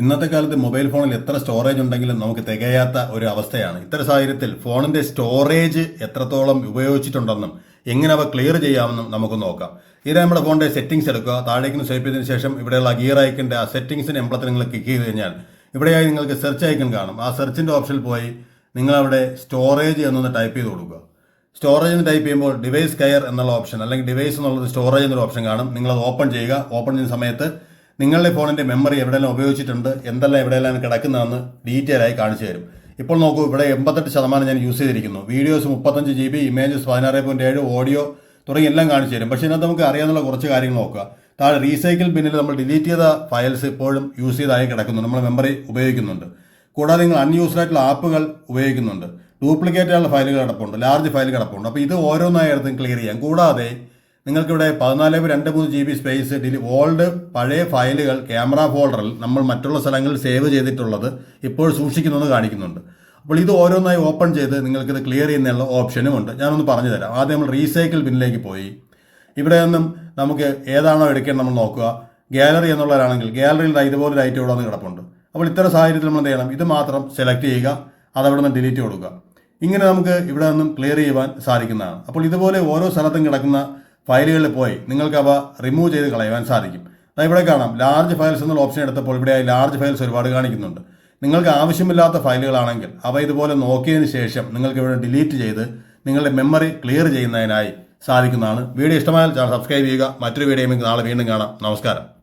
ഇന്നത്തെ കാലത്ത് മൊബൈൽ ഫോണിൽ എത്ര സ്റ്റോറേജ് ഉണ്ടെങ്കിലും നമുക്ക് തികയാത്ത ഒരു അവസ്ഥയാണ്. ഇത്തരം സാഹചര്യത്തിൽ ഫോണിന്റെ സ്റ്റോറേജ് എത്രത്തോളം ഉപയോഗിച്ചിട്ടുണ്ടെന്നും എങ്ങനെ അവ ക്ലിയർ ചെയ്യാമെന്നും നമുക്ക് നോക്കാം. ഇത് നമ്മുടെ ഫോണിന്റെ സെറ്റിംഗ്സ് എടുക്കുക. താഴേക്ക് സ്വൈപ്പ് ചെയ്തതിനു ശേഷം ഇവിടെയുള്ള ഗിയർ ഐക്കന്റെ ആ സെറ്റിംഗ്സിന്റെ എംപ്ലത്തിൽ നിങ്ങൾ ക്ലിക്ക് ചെയ്ത് കഴിഞ്ഞാൽ ഇവിടെയായി നിങ്ങൾക്ക് സെർച്ച് ഐക്കൺ കാണും. ആ സെർച്ചിന്റെ ഓപ്ഷനിൽ പോയി നിങ്ങൾ അവിടെ സ്റ്റോറേജ് എന്നൊന്ന് ടൈപ്പ് ചെയ്ത് കൊടുക്കുക. സ്റ്റോറേജ് എന്ന് ടൈപ്പ് ചെയ്യുമ്പോൾ ഡിവൈസ് കെയർ എന്നുള്ള ഓപ്ഷൻ അല്ലെങ്കിൽ ഡിവൈസ് എന്നുള്ളത് സ്റ്റോറേജ് എന്നൊരു ഓപ്ഷൻ കാണും. നിങ്ങൾ അത് ഓപ്പൺ ചെയ്യുക. ഓപ്പൺ ചെയ്യുന്ന സമയത്ത് നിങ്ങളുടെ ഫോണിന്റെ മെമ്മറി എവിടെയെല്ലാം ഉപയോഗിച്ചിട്ടുണ്ട് എന്തെല്ലാം എവിടെയെല്ലാം കിടക്കുന്നതെന്ന് ഡീറ്റെയിൽ ആയി കാണിച്ചു തരും. ഇപ്പോൾ നോക്കൂ ഇവിടെ എൺപത്തെട്ട് ശതമാനം ഞാൻ യൂസ് ചെയ്തിരിക്കുന്നു. വീഡിയോസ് മുപ്പത്തഞ്ച് ജി ബി ഇമേജസ് പതിനാറ് പോയിന്റ് ഏഴ് ഓഡിയോ തുടങ്ങി എല്ലാം കാണിച്ചു തരും. പക്ഷേ ഇതിനകത്ത് നമുക്ക് അറിയാനുള്ള കുറച്ച് കാര്യങ്ങൾ നോക്കുക. താഴെ റീസൈക്കിൾ ബിന്നിൽ നമ്മൾ ഡിലീറ്റ് ചെയ്ത ഫയൽസ് ഇപ്പോഴും യൂസ് ചെയ്തായി കിടക്കുന്നു. നമ്മൾ മെമ്മറി ഉപയോഗിക്കുന്നുണ്ട്. കൂടാതെ നിങ്ങൾ അൺയൂസ്ഡ് ആയിട്ടുള്ള ആപ്പുകൾ ഉപയോഗിക്കുന്നുണ്ട്. ഡ്യൂപ്ലിക്കേറ്റ് ആയിട്ടുള്ള ഫയലുകൾ കിടപ്പുണ്ട്. ലാർജ് ഫയൽ കിടപ്പുണ്ട്. അപ്പോൾ ഇത് ഓരോന്നായി എടുത്തും ക്ലിയർ ചെയ്യാം. കൂടാതെ നിങ്ങൾക്കിവിടെ പതിനാല് രണ്ട് മൂന്ന് ജി ബി സ്പേസ് ഓൾഡ് പഴയ ഫയലുകൾ ക്യാമറ ഫോൾഡറിൽ നമ്മൾ മറ്റുള്ള സ്ഥലങ്ങളിൽ സേവ് ചെയ്തിട്ടുള്ളത് ഇപ്പോൾ സൂക്ഷിക്കുന്നു കാണിക്കുന്നുണ്ട്. അപ്പോൾ ഇത് ഓരോന്നായി ഓപ്പൺ ചെയ്ത് നിങ്ങൾക്കിത് ക്ലിയർ ചെയ്യുന്നതിനുള്ള ഓപ്ഷനും ഉണ്ട്. ഞാനൊന്ന് പറഞ്ഞു തരാം. ആദ്യം നമ്മൾ റീസൈക്കിൾ ബിന്നിലേക്ക് പോയി. ഇവിടെ നിന്നും നമുക്ക് ഏതാണോ എടുക്കേണ്ടത് നമ്മൾ നോക്കുക. ഗാലറി എന്നുള്ളവരാണെങ്കിൽ ഗാലറിയിൽ ഇതുപോലെ ഐറ്റം ഇവിടെ നിന്ന് കിടപ്പുണ്ട്. അപ്പോൾ ഇത്തരം സാഹചര്യത്തിൽ നമ്മൾ എന്ത് ചെയ്യണം? ഇത് മാത്രം സെലക്ട് ചെയ്യുക. അതവിടെ നിന്ന് ഡിലീറ്റ് കൊടുക്കുക. ഇങ്ങനെ നമുക്ക് ഇവിടെ നിന്നും ക്ലിയർ ചെയ്യുവാൻ സാധിക്കുന്നതാണ്. അപ്പോൾ ഇതുപോലെ ഓരോ സ്ഥലത്തും കിടക്കുന്ന ഫയലുകളിൽ പോയി നിങ്ങൾക്ക് അവ റിമൂവ് ചെയ്ത് കളയുവാൻ സാധിക്കും. അതായത് ഇവിടെ കാണാം. ലാർജ് ഫയൽസ് എന്നുള്ള ഓപ്ഷൻ എടുത്തപ്പോൾ ഇവിടെ ലാർജ് ഫയൽസ് ഒരുപാട് കാണിക്കുന്നുണ്ട്. നിങ്ങൾക്ക് ആവശ്യമില്ലാത്ത ഫയലുകളാണെങ്കിൽ അവ ഇതുപോലെ നോക്കിയതിന് ശേഷം നിങ്ങൾക്ക് ഇവിടെ ഡിലീറ്റ് ചെയ്ത് നിങ്ങളുടെ മെമ്മറി ക്ലിയർ ചെയ്യുന്നതിനായി സാധിക്കുന്നതാണ്. വീഡിയോ ഇഷ്ടമായാൽ ചാനൽ സബ്സ്ക്രൈബ് ചെയ്യുക. മറ്റൊരു വീഡിയോ നാളെ വീണ്ടും കാണാം. നമസ്കാരം.